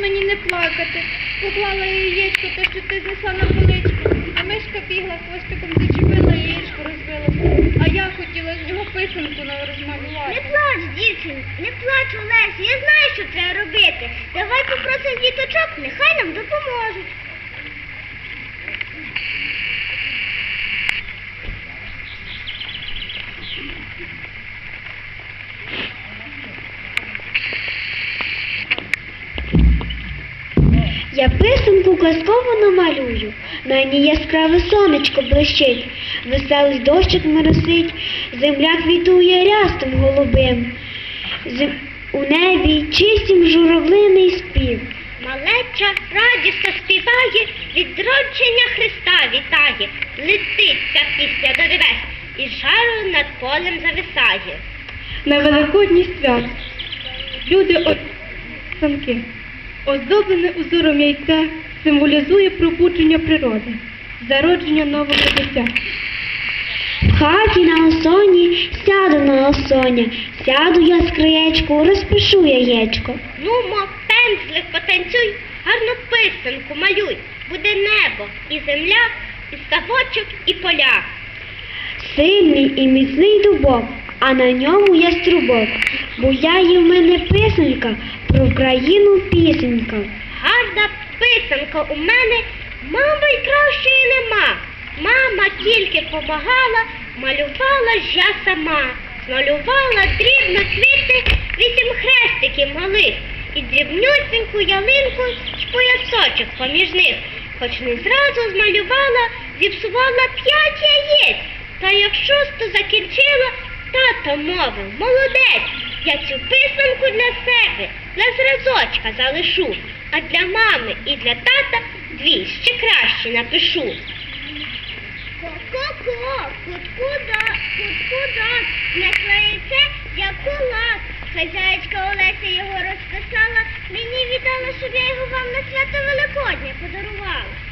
Мені не плакати? Поклала яєчко, те, що ти знесла на поличку, а мишка бігла хвостиком зачепила яєчко розбила. А я хотіла з нього писанку розмалювати. Не плач, дівчинко, не плач, Олесі, я знаю, що треба робити. Давай попросимо діточок, нехай нам допоможуть. Я казково намалюю, на ній яскраве сонечко блищить, веселий дощик моросить, земля квітує рястом голубим. Зем- У небі чистім журавлиний спів. Малеча радісно співає, відродження Христа вітає. Летить ця пісня до небес і жарою над полем зависає. На Великодній свят люди от санки. Оздоблене узором яйце символізує пробудження природи, зародження нового життя. В хаті на осоні сяду на осоня, сяду я з краєчку, розпишу яєчко. Ну, мов пензлик потанцюй, гарну писанку малюй. Буде небо і земля, і ставочок, і поля. Сильний і міцний дубок, а на ньому яструбок. Буяє в мене писанка, про Україну пісенька. Гарна писанка у мене, мама й кращої нема. Мама тільки помагала, малювала ж я сама. Змалювала дрібно квіти, вісім хрестиків малих і дрібнюсеньку ялинку й поясочок поміж них. Хоч не зразу змалювала, зіпсувала п'ять яєць. Та як шосту закінчила, тато мовив, молодець, я цю писанку для себе, для зразочка залишу, а для мами і для тата дві ще краще напишу. Ко-ко-ко, кут-куда, кут-куда, не клеїться, як кулак. Хазяєчка Олеся його розписала, мені віддала, щоб я його вам на свято Великодня подарувала.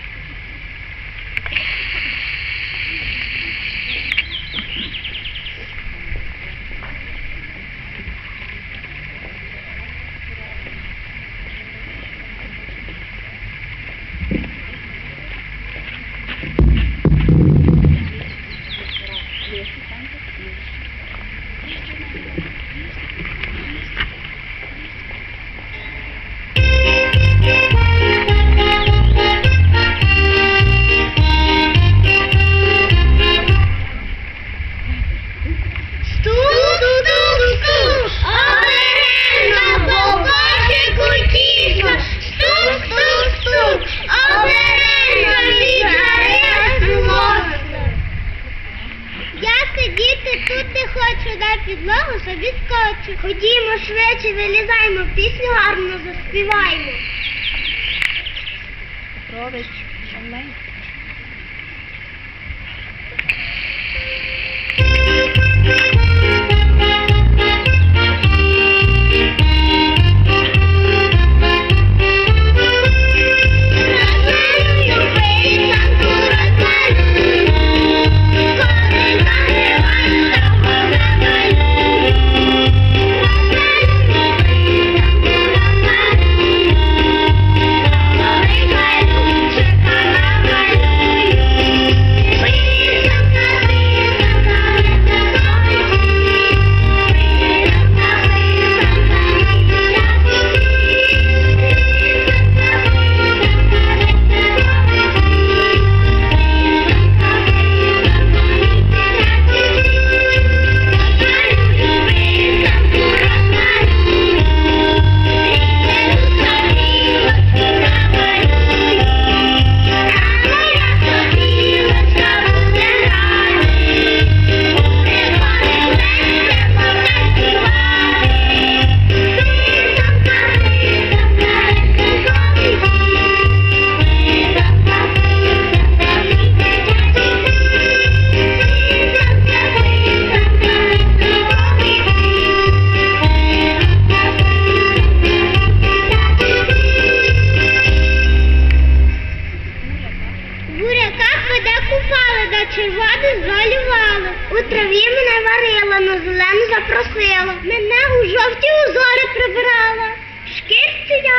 Пісню гарно заспіваємо. Петрович, Шалей. Thank you.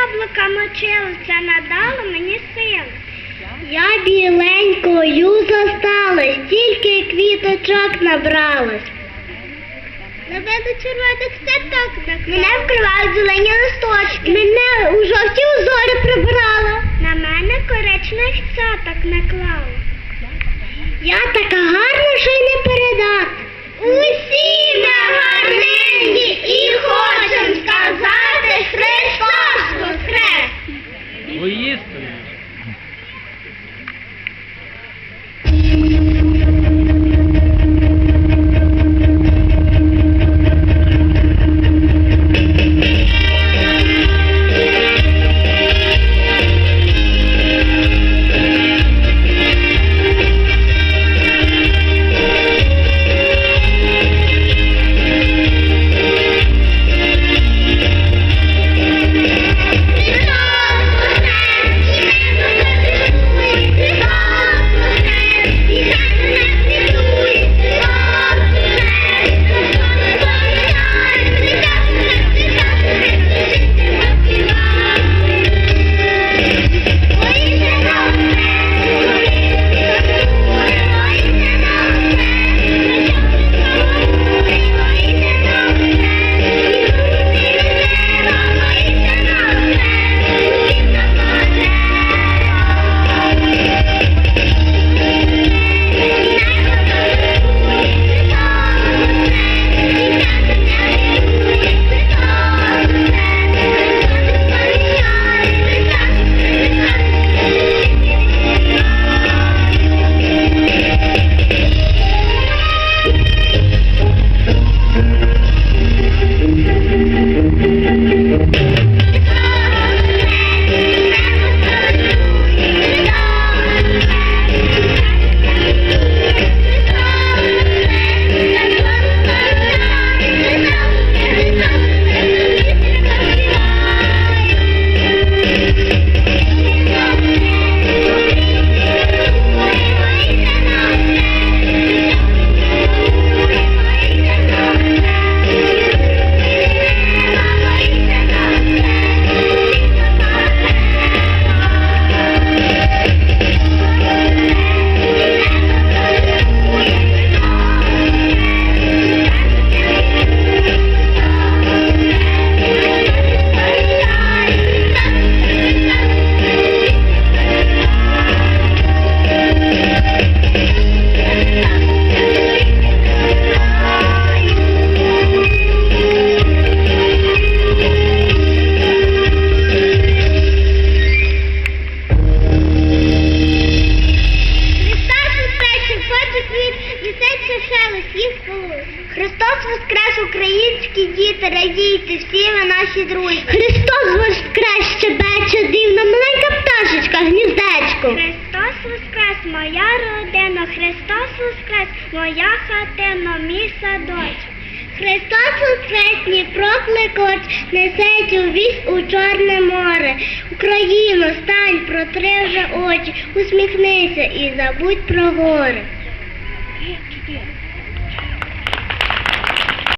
Яблука мочилася, надало мені сил. Я біленькою зосталась, тільки квіточок набралась. На мене червоних цяток Мене вкривають зелені листочки. Мене у жовті узори прибрала. На мене коричних цяток наклала. Я така гарна, що й не передати. Усі виїзд Воістину. Христос воскрес, українські діти, радійте, всі ви наші друзі. Христос воскрес, щебече дивно, маленька пташечка, гніздечко. Христос воскрес, моя родина, Христос воскрес, моя хатина, мій садочок. Христос воскрес, Дніпро клекоч, несеть у вісь у Чорне море. Україно, стань, протри вже очі, усміхнися і забудь про горе.